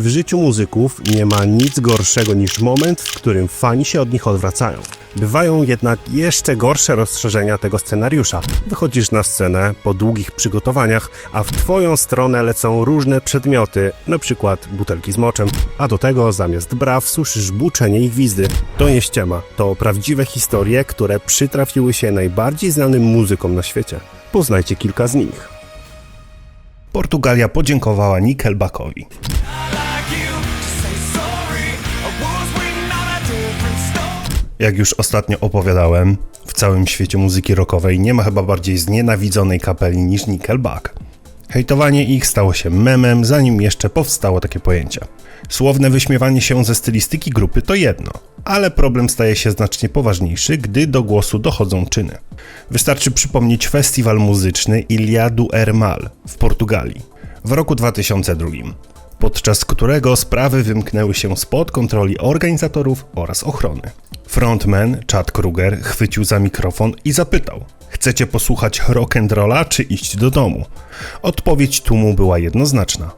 W życiu muzyków nie ma nic gorszego niż moment, w którym fani się od nich odwracają. Bywają jednak jeszcze gorsze rozszerzenia tego scenariusza. Wychodzisz na scenę po długich przygotowaniach, a w twoją stronę lecą różne przedmioty, przykład butelki z moczem, a do tego zamiast braw słyszysz buczenie i gwizdy. To nie ściema, to prawdziwe historie, które przytrafiły się najbardziej znanym muzykom na świecie. Poznajcie kilka z nich. Portugalia podziękowała Nickelbackowi. Jak już ostatnio opowiadałem, w całym świecie muzyki rockowej nie ma chyba bardziej znienawidzonej kapeli niż Nickelback. Hejtowanie ich stało się memem, zanim jeszcze powstało takie pojęcie. Słowne wyśmiewanie się ze stylistyki grupy to jedno, ale problem staje się znacznie poważniejszy, gdy do głosu dochodzą czyny. Wystarczy przypomnieć festiwal muzyczny Ilha do Hermal w Portugalii w roku 2002 podczas którego sprawy wymknęły się spod kontroli organizatorów oraz ochrony. Frontman Chad Kruger chwycił za mikrofon i zapytał: Chcecie posłuchać rock'n'rolla czy iść do domu? Odpowiedź tłumu była jednoznaczna.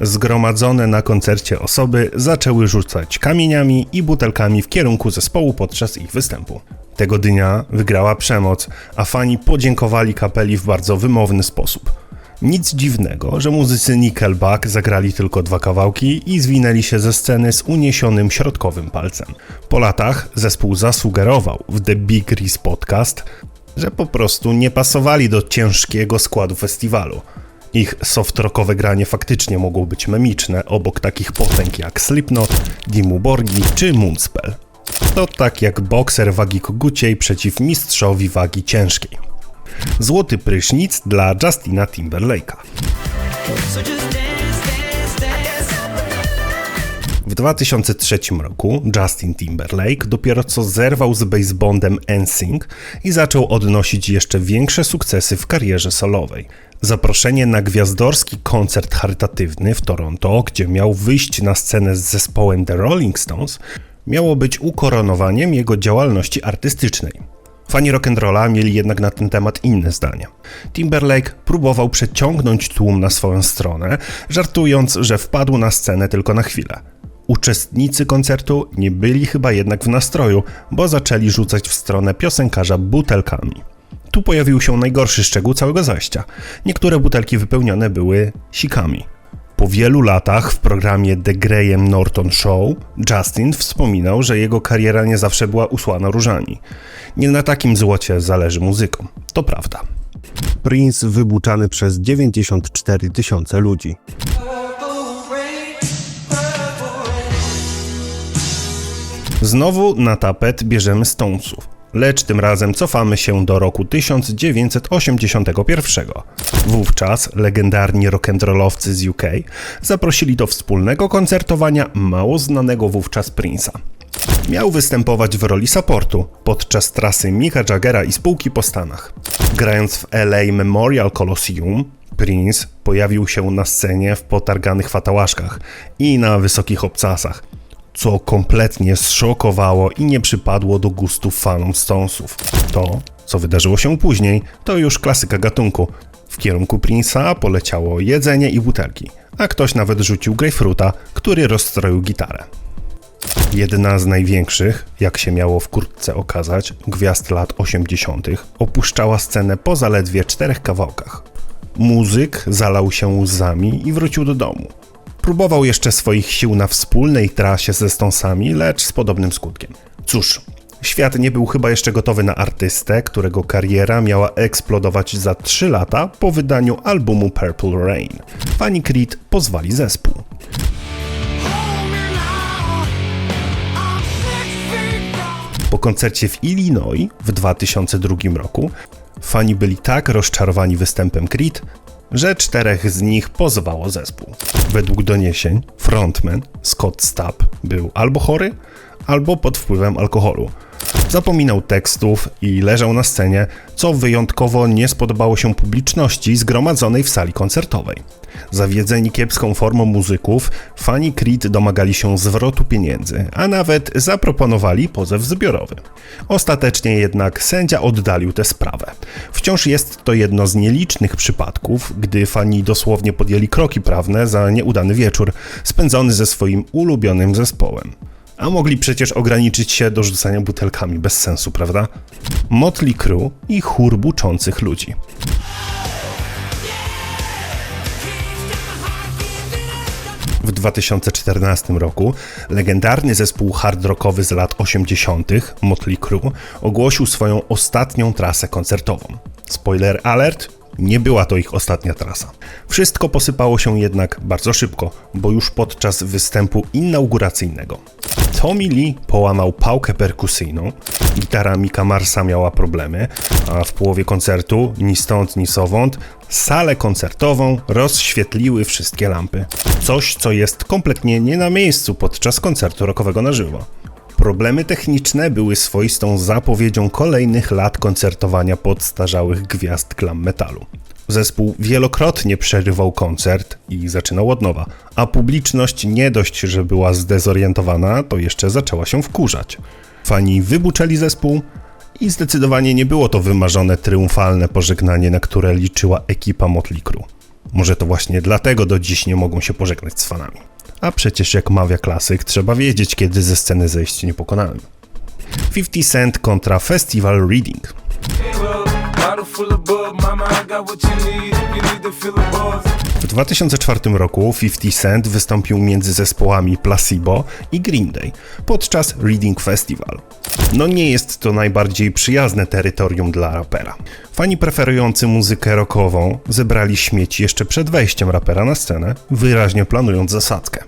Zgromadzone na koncercie osoby zaczęły rzucać kamieniami i butelkami w kierunku zespołu podczas ich występu. Tego dnia wygrała przemoc, a fani podziękowali kapeli w bardzo wymowny sposób. Nic dziwnego, że muzycy Nickelback zagrali tylko dwa kawałki i zwinęli się ze sceny z uniesionym środkowym palcem. Po latach zespół zasugerował w The Big Reese Podcast, że po prostu nie pasowali do ciężkiego składu festiwalu. Ich soft-rockowe granie faktycznie mogło być memiczne obok takich potęg jak Slipknot, Dimmu Borgi czy Moonspell. To tak jak bokser wagi koguciej przeciw mistrzowi wagi ciężkiej. Złoty prysznic dla Justina Timberlake'a. W 2003 roku Justin Timberlake dopiero co zerwał z basebondem NSYNC i zaczął odnosić jeszcze większe sukcesy w karierze solowej. Zaproszenie na gwiazdorski koncert charytatywny w Toronto, gdzie miał wyjść na scenę z zespołem The Rolling Stones, miało być ukoronowaniem jego działalności artystycznej. Fani rock'n'rolla mieli jednak na ten temat inne zdanie. Timberlake próbował przeciągnąć tłum na swoją stronę, żartując, że wpadł na scenę tylko na chwilę. Uczestnicy koncertu nie byli chyba jednak w nastroju, bo zaczęli rzucać w stronę piosenkarza butelkami. Tu pojawił się najgorszy szczegół całego zajścia. Niektóre butelki wypełnione były sikami. Po wielu latach w programie The Graham Norton Show Justin wspominał, że jego kariera nie zawsze była usłana różami. Nie na takim złocie zależy muzykom. To prawda. Prince wybuczany przez 94 tysiące ludzi. Znowu na tapet bierzemy Stonesów, lecz tym razem cofamy się do roku 1981. Wówczas legendarni rock'n'rollowcy z UK zaprosili do wspólnego koncertowania mało znanego wówczas Prince'a. Miał występować w roli supportu podczas trasy Micka Jaggera i spółki po Stanach. Grając w LA Memorial Coliseum, Prince pojawił się na scenie w potarganych fatałaszkach i na wysokich obcasach, co kompletnie zszokowało i nie przypadło do gustu fanom Stonesów. To, co wydarzyło się później, to już klasyka gatunku. W kierunku Prince'a poleciało jedzenie i butelki, a ktoś nawet rzucił grejpfruta, który rozstroił gitarę. Jedna z największych, jak się miało wkrótce okazać, gwiazd lat 80., opuszczała scenę po zaledwie czterech kawałkach. Muzyk zalał się łzami i wrócił do domu. Próbował jeszcze swoich sił na wspólnej trasie ze Stonesami, lecz z podobnym skutkiem. Cóż, świat nie był chyba jeszcze gotowy na artystę, którego kariera miała eksplodować za 3 lata po wydaniu albumu Purple Rain. Fani Creed pozwali zespół. Po koncercie w Illinois w 2002 roku fani byli tak rozczarowani występem Creed, że czterech z nich pozwało zespół. Według doniesień frontman Scott Stapp był albo chory, albo pod wpływem alkoholu. Zapominał tekstów i leżał na scenie, co wyjątkowo nie spodobało się publiczności zgromadzonej w sali koncertowej. Zawiedzeni kiepską formą muzyków, fani Creed domagali się zwrotu pieniędzy, a nawet zaproponowali pozew zbiorowy. Ostatecznie jednak sędzia oddalił tę sprawę. Wciąż jest to jedno z nielicznych przypadków, gdy fani dosłownie podjęli kroki prawne za nieudany wieczór, spędzony ze swoim ulubionym zespołem. A mogli przecież ograniczyć się do rzucania butelkami bez sensu, prawda? Motley Crue i chór buczących ludzi. W 2014 roku legendarny zespół hard rockowy z lat 80. Motley Crue ogłosił swoją ostatnią trasę koncertową. Spoiler alert, nie była to ich ostatnia trasa. Wszystko posypało się jednak bardzo szybko, bo już podczas występu inauguracyjnego. Tommy Lee połamał pałkę perkusyjną, gitara Mika Marsa miała problemy, a w połowie koncertu, ni stąd, ni sowąd, salę koncertową rozświetliły wszystkie lampy. Coś, co jest kompletnie nie na miejscu podczas koncertu rockowego na żywo. Problemy techniczne były swoistą zapowiedzią kolejnych lat koncertowania podstarzałych gwiazd glam metalu. Zespół wielokrotnie przerywał koncert i zaczynał od nowa, a publiczność nie dość, że była zdezorientowana, to jeszcze zaczęła się wkurzać. Fani wybuczeli zespół i zdecydowanie nie było to wymarzone triumfalne pożegnanie, na które liczyła ekipa Motley Crue. Może to właśnie dlatego do dziś nie mogą się pożegnać z fanami. A przecież jak mawia klasyk, trzeba wiedzieć, kiedy ze sceny zejść niepokonanym. 50 Cent kontra Festival Reading. Bottle full W 2004 roku 50 Cent wystąpił między zespołami Placebo i Green Day podczas Reading Festival. No nie jest to najbardziej przyjazne terytorium dla rapera. Fani preferujący muzykę rockową zebrali śmieci jeszcze przed wejściem rapera na scenę, wyraźnie planując zasadzkę.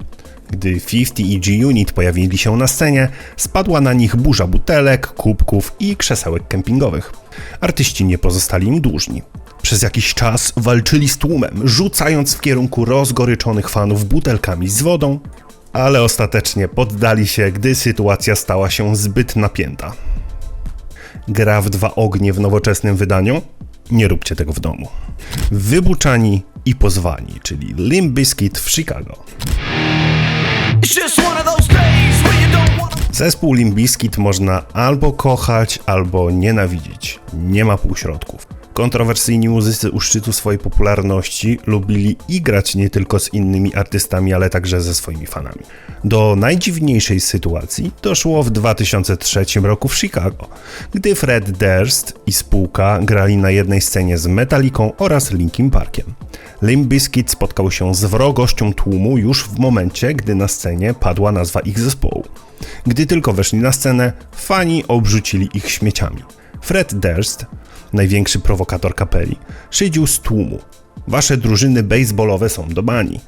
Gdy 50 i G-Unit pojawili się na scenie, spadła na nich burza butelek, kubków i krzesełek kempingowych. Artyści nie pozostali im dłużni. Przez jakiś czas walczyli z tłumem, rzucając w kierunku rozgoryczonych fanów butelkami z wodą, ale ostatecznie poddali się, gdy sytuacja stała się zbyt napięta. Gra w dwa ognie w nowoczesnym wydaniu? Nie róbcie tego w domu. Wybuczani i pozwani, czyli Limp Bizkit w Chicago. Zespół Limp Bizkit można albo kochać, albo nienawidzić. Nie ma półśrodków. Kontrowersyjni muzycy u szczytu swojej popularności lubili igrać nie tylko z innymi artystami, ale także ze swoimi fanami. Do najdziwniejszej sytuacji doszło w 2003 roku w Chicago, gdy Fred Durst i spółka grali na jednej scenie z Metallicą oraz Linkin Parkiem. Limp spotkał się z wrogością tłumu już w momencie, gdy na scenie padła nazwa ich zespołu. Gdy tylko weszli na scenę, fani obrzucili ich śmieciami. Fred Durst, największy prowokator kapeli, szydził z tłumu. Wasze drużyny baseballowe są do bani.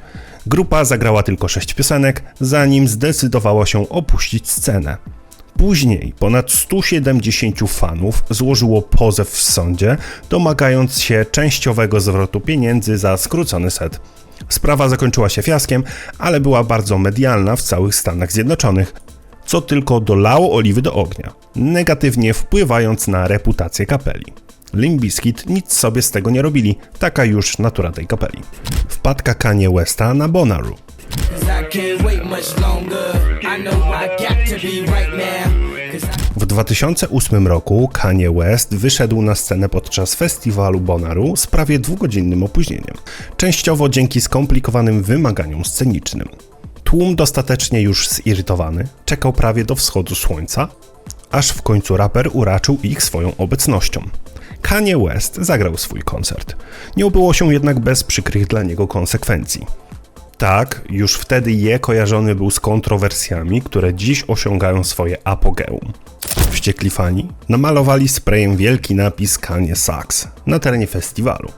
Grupa zagrała tylko sześć piosenek, zanim zdecydowała się opuścić scenę. Później ponad 170 fanów złożyło pozew w sądzie, domagając się częściowego zwrotu pieniędzy za skrócony set. Sprawa zakończyła się fiaskiem, ale była bardzo medialna w całych Stanach Zjednoczonych, co tylko dolało oliwy do ognia, negatywnie wpływając na reputację kapeli. Limp Bizkit nic sobie z tego nie robili, taka już natura tej kapeli. Wpadka Kanye Westa na I W 2008 roku Kanye West wyszedł na scenę podczas festiwalu Bonnaroo z prawie dwugodzinnym opóźnieniem, częściowo dzięki skomplikowanym wymaganiom scenicznym. Tłum dostatecznie już zirytowany czekał prawie do wschodu słońca, aż w końcu raper uraczył ich swoją obecnością. Kanye West zagrał swój koncert. Nie obyło się jednak bez przykrych dla niego konsekwencji. Tak, już wtedy je kojarzony był z kontrowersjami, które dziś osiągają swoje apogeum. Wściekli fani namalowali sprayem wielki napis Kanye Sucks na terenie festiwalu.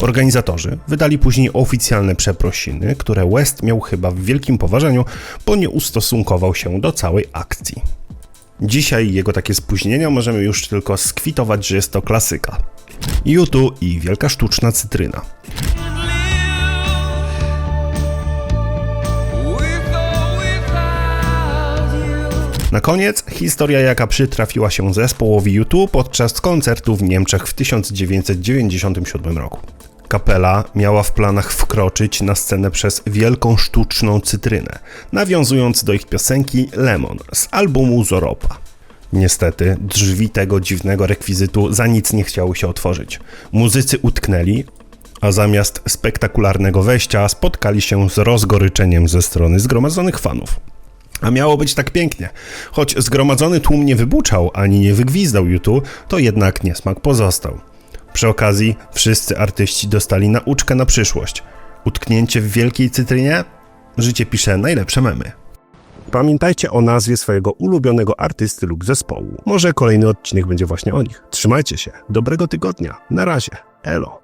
Organizatorzy wydali później oficjalne przeprosiny, które West miał chyba w wielkim poważaniu, bo nie ustosunkował się do całej akcji. Dzisiaj jego takie spóźnienia możemy już tylko skwitować, że jest to klasyka. YouTube i wielka sztuczna cytryna. Na koniec historia, jaka przytrafiła się zespołowi U2 podczas koncertu w Niemczech w 1997 roku. Kapela miała w planach wkroczyć na scenę przez wielką sztuczną cytrynę, nawiązując do ich piosenki Lemon z albumu Zoropa. Niestety, drzwi tego dziwnego rekwizytu za nic nie chciały się otworzyć. Muzycy utknęli, a zamiast spektakularnego wejścia spotkali się z rozgoryczeniem ze strony zgromadzonych fanów. A miało być tak pięknie. Choć zgromadzony tłum nie wybuczał ani nie wygwizdał YouTube, to jednak niesmak pozostał. Przy okazji wszyscy artyści dostali nauczkę na przyszłość. Utknięcie w wielkiej cytrynie? Życie pisze najlepsze memy. Pamiętajcie o nazwie swojego ulubionego artysty lub zespołu. Może kolejny odcinek będzie właśnie o nich. Trzymajcie się. Dobrego tygodnia. Na razie. Elo.